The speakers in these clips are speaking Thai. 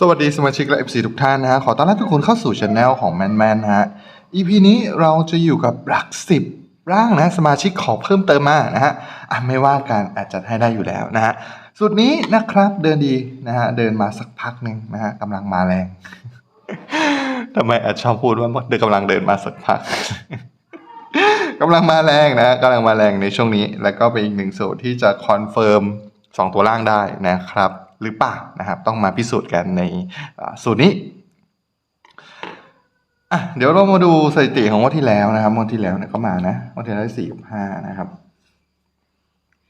สวัสดีสมาชิกและ FC ทุกท่านนะฮะ ขอต้อนรับทุกคนเข้าสู่ช anel ของแมนแมนนะฮะ EP นี้เราจะอยู่กับหลักสิบร่างนะสมาชิกขอเพิ่มเติมมานะฮะอะไม่ว่ากันอาจจะให้ได้อยู่แล้วนะฮะสุดนี้นะครับเดินดีนะฮะเดินมาสักพักหนึ่งนะฮะกำลังมาแรงทำไมอาจชอบพูดว่าเดินกำลังเดินมาสักพักกำลังมาแรงนะกำลังมาแรงในช่วงนี้ แล้วก็เป็นอีกหนึ่งสูตรที่จะคอนเฟิร์มสองตัวล่างได้นะครับ หรือเปล่านะครับ ต้องมาพิสูจน์กันในสูตรนี้อะเดี๋ยวเรามาดูสถิติของงวันที่แล้วนะครับงวันที่แล้วเนี่ยก็มานะงวันที่แล้วสี่กับห้านะครับ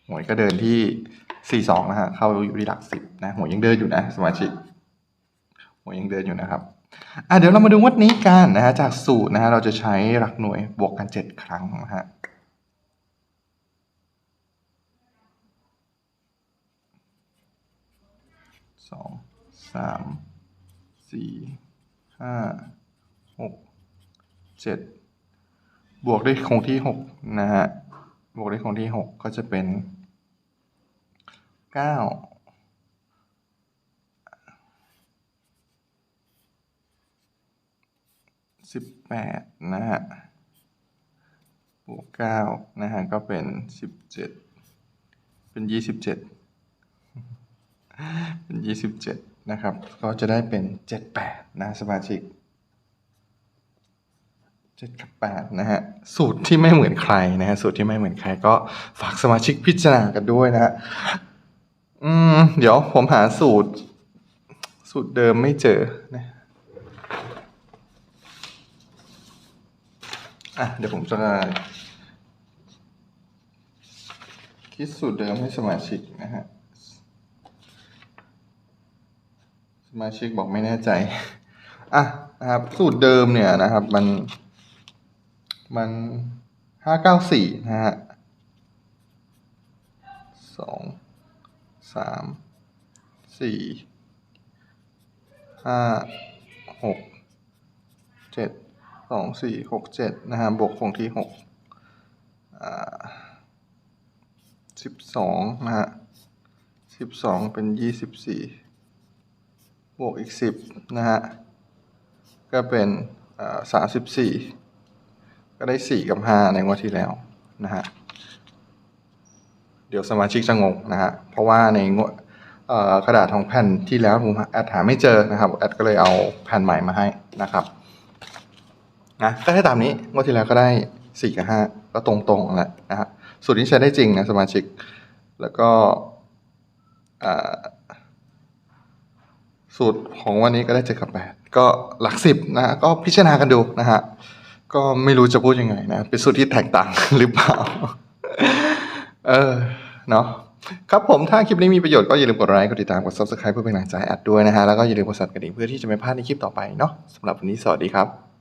หวยก็เดินที่สี่สองนะฮะเข้าอยู่ที่หลักสิบนะหวยยังเดินอยู่นะ สมาชิกหวยยังเดินอยู่นะครับอะเดี๋ยวเรามาดูงวัดนี้กันนะฮะจากสูตรนะฮะเราจะใช้หลักหน่วยบวกกันเจ็ดครั้งนะฮะ สองสามสี่ห้าหกเจ็ดบวกด้วยคงที่หกนะฮะบวกด้วยคงที่หกก็จะเป็นเก้าสิบแปดนะฮะบวกเก้านะฮะก็เป็นสิบเจ็ดเป็นยี่สิบเจ็ด เป็นยี่สิบเจ็ดนะครับ ก็จะได้เป็นเจ็ดแปดนะสมาชิกเจ็ดกับแปดนะฮะสูตรที่ไม่เหมือนใครนะฮะสูตรที่ไม่เหมือนใครก็ฝากสมาชิกพิจารณากันด้วยนะฮะอืมเดี๋ยวผมหาสูตร สูตรเดิมไม่เจอนะอะเดี๋ยวผมจะคิดสูตรเดิมให้สมาชิกนะฮะ ส มาชิกบอกไม่แน่ใจ อะนะครับ สูตรเดิมเนี่ยนะครับ มันมันห้าเก้าสี่นะฮะสองสามสี่ห้าหกเจ็ดสองสี่หกเจ็ดนะฮะบวกคงที่หกอ่าสิบสองนะฮะสิบสองเป็นยี่สิบสี่ บวกอีกสิบนะฮะ ก็เป็นสามสิบสี่ก็ได้สี่กับห้าในงวดที่แล้วนะฮะ เดี๋ยวสมาชิกจะงงนะฮะ เพราะว่าในงวดกระดาษของแผ่นที่แล้วผมแอดหาไม่เจอนะครับ แอดก็เลยเอาแผ่นใหม่มาให้นะครับนะก็ได้ตามนี้งวดที่แล้วก็ได้สี่กับห้าก็ตรงๆแหละนะฮะสูตรนี้ใช้ได้จริงนะสมาชิก แล้วก็อ่า สูตรของวันนี้ก็ได้เจ็ดกับแปดก็หลักสิบนะก็พิจารณากันดูนะฮะก็ไม่รู้จะพูดยังไงนะ เป็นสูตรที่แตกต่างหรือเปล่า เออเนาะครับผมถ้าคลิปนี้มีประโยชน์ก็อย่าลืมกดไลค์กดติดตามกด subscribe เพื่อเป็นกำลังใจแอดด้วยนะฮะแล้วก็อย่าลืมกดสั่นกระดิ่งเพื่อที่จะไม่พลาดในคลิปต่อไปเนาะสำหรับวันนี้สวัสดีครับ